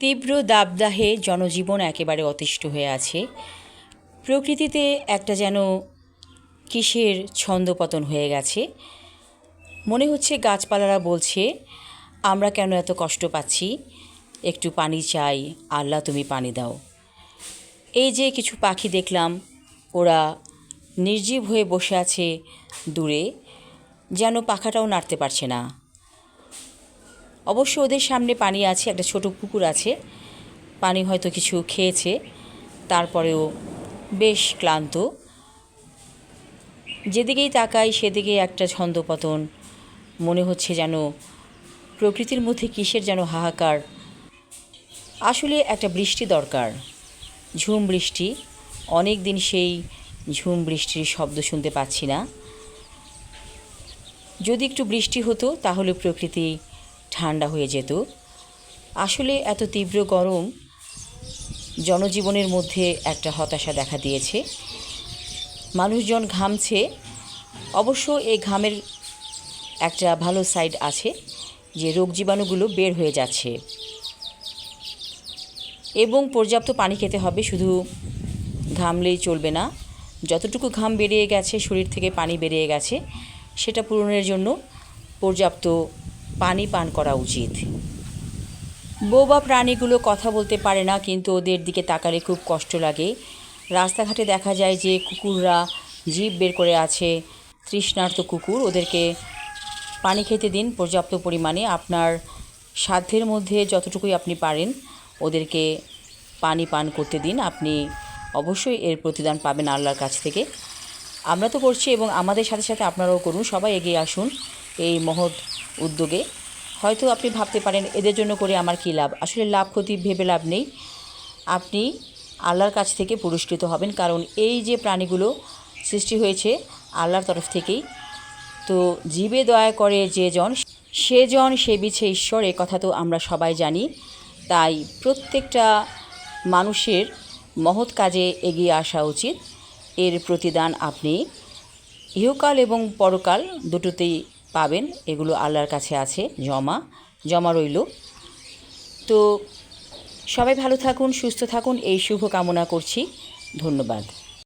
তীব্র দাবদাহে জনজীবন একেবারে অতিষ্ঠ হয়ে আছে। প্রকৃতিতে একটা যেন কিসের ছন্দপতন হয়ে গেছে। মনে হচ্ছে গাছপালারা বলছে, আমরা কেন এত কষ্ট পাচ্ছি? একটু পানি চাই, আল্লাহ তুমি পানি দাও। এই যে কিছু পাখি দেখলাম, ওরা নির্জীব হয়ে বসে আছে দূরে, যেন পাখাটাও নাড়তে পারছে না। অবশ্য ওদের সামনে পানি আছে, একটা ছোট পুকুর আছে। পানি হয়তো কিছু খেয়েছে। তারপরেও বেশ ক্লান্ত। যেদিকেই তাকাই সেদিকেই একটা ছন্দপতন। মনে হচ্ছে যেন প্রকৃতির মধ্যে কিসের যেন হাহাকার। আসলে একটা বৃষ্টি দরকার। ঝুম বৃষ্টি। অনেক দিন সেই ঝুম বৃষ্টির শব্দ শুনতে পাচ্ছি না। যদি একটু বৃষ্টি হতো, তাহলে প্রকৃতি ঠান্ডা হয়ে যেত। আসলে এত তীব্র গরম জনজীবনের মধ্যে একটা হতাশা দেখা দিয়েছে। মানুষজন ঘামছে। অবশ্য এই ঘামের একটা ভালো সাইড আছে যে রোগ জীবাণুগুলো বের হয়ে যাচ্ছে। এবং পর্যাপ্ত পানি খেতে হবে, শুধু ঘামলেই চলবে না। যতটুকু ঘাম বেরিয়ে গেছে, শরীর থেকে পানি বেরিয়ে গেছে, সেটা পূরণের জন্য পর্যাপ্ত পানি পান করা উচিত। বোবা প্রাণীগুলো কথা বলতে পারে না, কিন্তু ওদের দিকে তাকালে খুব কষ্ট লাগে। রাস্তাঘাটে দেখা যায় যে কুকুররা জীব বের করে আছে। তৃষ্ণার্ত কুকুর, ওদেরকে পানি খেতে দিন পর্যাপ্ত পরিমাণে। আপনার সাধ্যের মধ্যে যতটুকুই আপনি পারেন, ওদেরকে পানি পান করতে দিন। আপনি অবশ্যই এর প্রতিদান পাবেন আল্লাহর কাছ থেকে। আমরা তো করছি এবং আমাদের সাথে সাথে আপনারাও করুন। সবাই এগিয়ে আসুন। এই মহৎ উদ্যোগে। হয়তো আপনি ভাবতে পারেন, এদের জন্য করে আমার কী লাভ? আসলে লাভ ক্ষতি ভেবে লাভ নেই। আপনি আল্লাহর কাছ থেকে পুরস্কৃত হবেন, কারণ এই যে প্রাণীগুলো সৃষ্টি হয়েছে আল্লাহর তরফ থেকেই। তো জীবে দয়া করে যে জন, সে জন সে বিছে ঈশ্বর, এ কথা তো আমরা সবাই জানি। তাই প্রত্যেকটা মানুষের মহৎ কাজে এগিয়ে আসা উচিত। এর প্রতিদান আপনি ইহকাল এবং পরকাল দুটোতেই পাবেন, এগুলো আল্লাহর কাছে আছে, জমা জমা রইল। তো সবাই ভালো থাকুন, সুস্থ থাকুন, এই শুভ কামনা করছি। ধন্যবাদ।